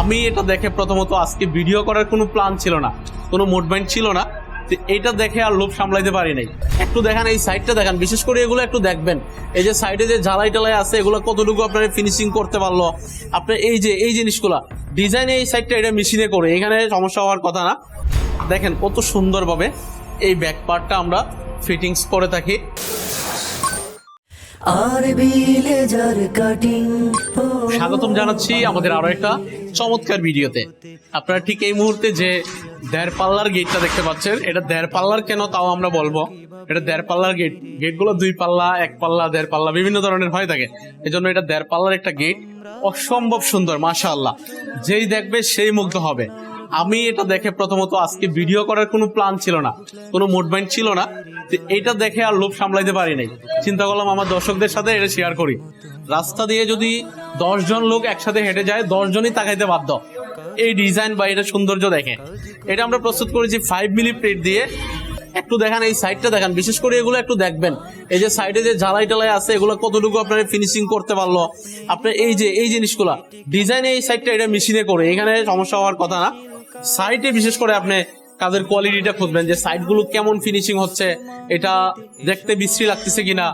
আমি এটা দেখে প্রথমত আজকে ভিডিও করার কোনো প্ল্যান ছিল না, কোনো মুভমেন্ট ছিল না এটা দেখে আর লোভ সামলাইতে পারি নাই। একটু দেখান এই সাইডটা দেখান, বিশেষ করে এগুলো একটু দেখবেন। এই যে সাইডে যে ঝালাই টালাই আছে, এগুলো কতটুকু আপনার ফিনিশিং করতে পারল? আপনার এই যে, এই জিনিসগুলা ডিজাইন এই সাইডটা এটা মেশিনে করে, এখানে সমস্যা হওয়ার কথা না। দেখেন কত সুন্দরভাবে এই ব্যাক পার্টটা আমরা ফিটিংস করে থাকি। স্বাগতম জানাচ্ছি আমাদের আরও একটা চমৎকার ভিডিওতে। আপনারা ঠিক এই মুহূর্তে যে দেড় পাল্লার গেটটা দেখতে পাচ্ছেন, এটা দেড় পাল্লার কেন তাও আমরা বলব? এটা দেড় পাল্লার গেট গেটগুলো দুই পাল্লা, এক পাল্লা, দেড় পাল্লা, বিভিন্ন ধরনের হয়ে থাকে। এই জন্য এটা দেড় পাল্লার একটা গেট অসম্ভব সুন্দর, মাশাআল্লাহ। যেই দেখবে সেই মুগ্ধ হবে। আমি এটা দেখে প্রথমত আজকে ভিডিও করার কোনো প্ল্যান ছিল না, কোনো মুভমেন্ট ছিল না এটা দেখে আর লোভ সামলাইতে পারি নাই। চিন্তা করলাম আমার দর্শকদের সাথে এটা শেয়ার করি। রাস্তা দিয়ে যদি দশ জন লোক একসাথে হেঁটে যায় দশ জনই তাকাইতে বাধ্য। এই ডিজাইন বা এটা সৌন্দর্য দেখে। এটা আমরা প্রস্তুত করেছি ফাইভ মিলি প্লেট দিয়ে। একটু দেখান এই সাইডটা দেখান, বিশেষ করে এগুলো একটু দেখবেন। এই যে সাইডে যে ঝালাই টালাই আছে, এগুলো কতটুকু আপনার ফিনিশিং করতে পারল? আপনার এই যে, এই জিনিসগুলা। ডিজাইন এই সাইডটা এটা মেশিনে করে, এখানে সমস্যা হওয়ার কথা না। সাইডে বিশেষ করে আপনি কাজের কোয়ালিটিটা খুঁজবেন যে সাইডগুলো কেমন ফিনিশিং হচ্ছে, এটা দেখতে বিশ্রী লাগতেছে কিনা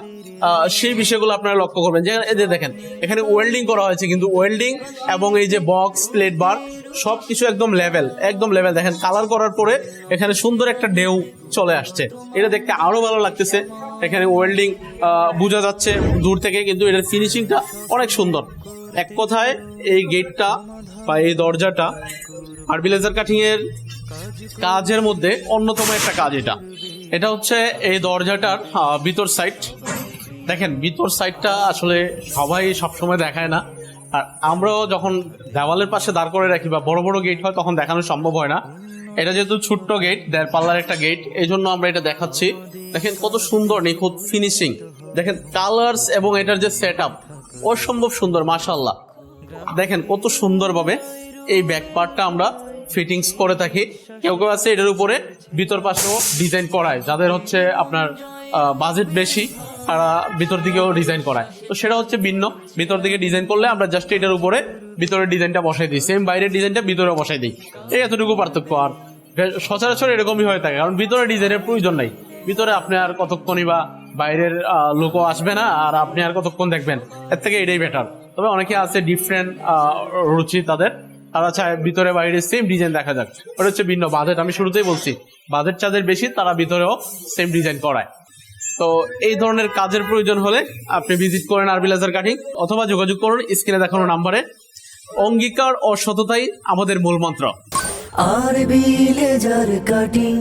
সেই বিষয়গুলো আপনারা লক্ষ্য করবেন। যে, এই যে দেখেন, এখানে ওয়েল্ডিং করা হয়েছে, কিন্তু ওয়েল্ডিং এবং এই যে বক্স প্লেট বার সবকিছু একদম লেভেল একদম লেভেল দেখেন কালার করার পরে এখানে সুন্দর একটা ঢেউ চলে আসছে। এটা দেখতে আরও ভালো লাগতেছে। এখানে ওয়েল্ডিং বোঝা যাচ্ছে দূর থেকে, কিন্তু এটার ফিনিশিংটা অনেক সুন্দর। এক কথায় এই গেটটা বা এই দরজাটা আরবি লেজার কাটিং এর কাজের মধ্যে অন্যতম একটা কাজ এটা। এটা হচ্ছে এই দরজাটার ভিতর সাইড দেখেন, ভিতর সাইডটা আসলে সবাই সবসময় দেখায় না। আর আমরাও যখন দেওয়ালের পাশে দাঁড় করে রাখি বা বড় বড় গেট হয়, তখন দেখানো সম্ভব হয় না। এটা যেহেতু ছোট্ট গেট দেড় পাল্লার একটা গেট এই জন্য আমরা এটা দেখাচ্ছি। দেখেন কত সুন্দর, নিখুঁত ফিনিশিং দেখেন কালার্স এবং এটার যে সেট আপ অসম্ভব সুন্দর মাশাল্লাহ দেখেন কত সুন্দরভাবে এই ব্যাক পার্টটা আমরা ফিটিংস করে থাকি। কেউ কেউ আছে এটার উপরে ভিতর পাশেও ডিজাইন করায়, যাদের হচ্ছে আপনার বাজেট বেশি, তারা ভিতর দিকেও ডিজাইন করায়। তো সেটা হচ্ছে ভিন্ন। ভিতর দিকে ডিজাইন করলে আমরা জাস্ট এটার উপরে ভিতরের ডিজাইনটা বসাই দিই। সেম বাইরের ডিজাইনটা ভিতরে বসাই দিই। এই এতটুকু পার্থক্য। আর সচরাচর এরকমই হয়ে থাকে। কারণ ভিতরে ডিজাইনের প্রয়োজন নাই। ভিতরে আপনি আর কতক্ষণই বা বাইরের লোকও আসবে না, আর আপনি আর কতক্ষণ দেখবেন। এর থেকে এটাই বেটার তবে অনেকে আছে ডিফারেন্ট রুচি তাদের। তারা চায় ভিতরে বাইরে সেম ডিজাইন দেখা যাক। ওটা হচ্ছে ভিন্ন বাজেট আমি শুরুতেই বলছি। বাজেট চাঁদের বেশি, তারা ভিতরেও সেম ডিজাইন করায়। তো এই ধরনের কাজের প্রয়োজন হলে আপনি ভিজিট করেন আরবি লেজার কাটিং অথবা যোগাযোগ করুন স্ক্রিনে দেখানো নাম্বারে অঙ্গীকার ও সততাই আমাদের মূল মন্ত্র। আর কাটিং